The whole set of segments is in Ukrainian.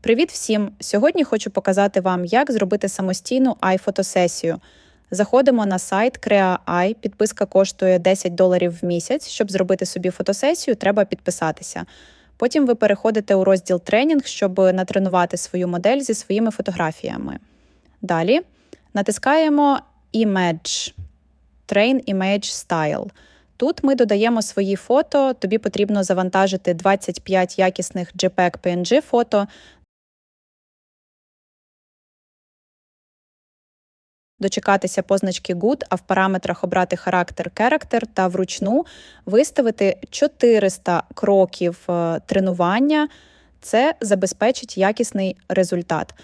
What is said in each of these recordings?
Привіт всім! Сьогодні хочу показати вам, як зробити самостійну iFotosесію. Заходимо на сайт CreaEye, підписка коштує 10 доларів в місяць. Щоб зробити собі фотосесію, треба підписатися. Потім ви переходите у розділ тренінг, щоб натренувати свою модель зі своїми фотографіями. Далі натискаємо Image, Train Image Style. Тут ми додаємо свої фото. Тобі потрібно завантажити 25 якісних JPEG PNG фото. Дочекатися позначки Good, а в параметрах обрати характер Character та вручну виставити 400 кроків е, тренування. Це забезпечить якісний результат.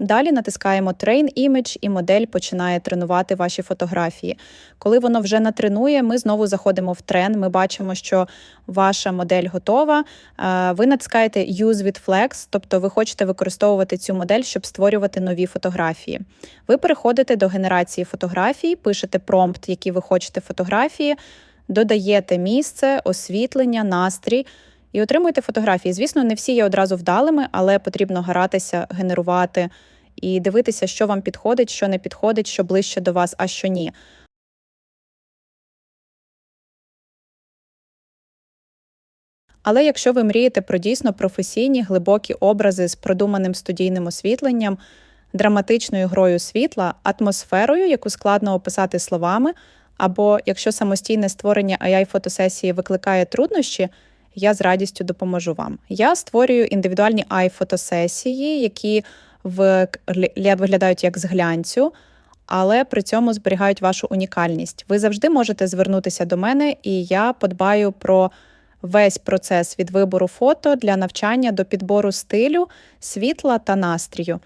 Далі натискаємо Train Image і модель починає тренувати ваші фотографії. Коли воно вже натренує, ми знову заходимо в трен. Ми бачимо, що ваша модель готова. Е, Ви натискаєте Use with Flex, тобто ви хочете використовувати цю модель, щоб створювати нові фотографії. Ви переходите до генерації фотографій, пишете промпт, які ви хочете фотографії, додаєте місце, освітлення, настрій. І отримуєте фотографії. Звісно, не всі є одразу вдалими, але потрібно гратися, генерувати і дивитися, що вам підходить, що не підходить, що ближче до вас, а що ні. Але якщо ви мрієте про дійсно професійні глибокі образи з продуманим студійним освітленням, драматичною грою світла, атмосферою, яку складно описати словами, або якщо самостійне створення AI-фотосесії викликає труднощі, я з радістю допоможу вам. Я створюю індивідуальні AI-фотосесії, які виглядають як з глянцю, але при цьому зберігають вашу унікальність. Ви завжди можете звернутися до мене, і я подбаю про весь процес від вибору фото для навчання до підбору стилю, світла та настрію.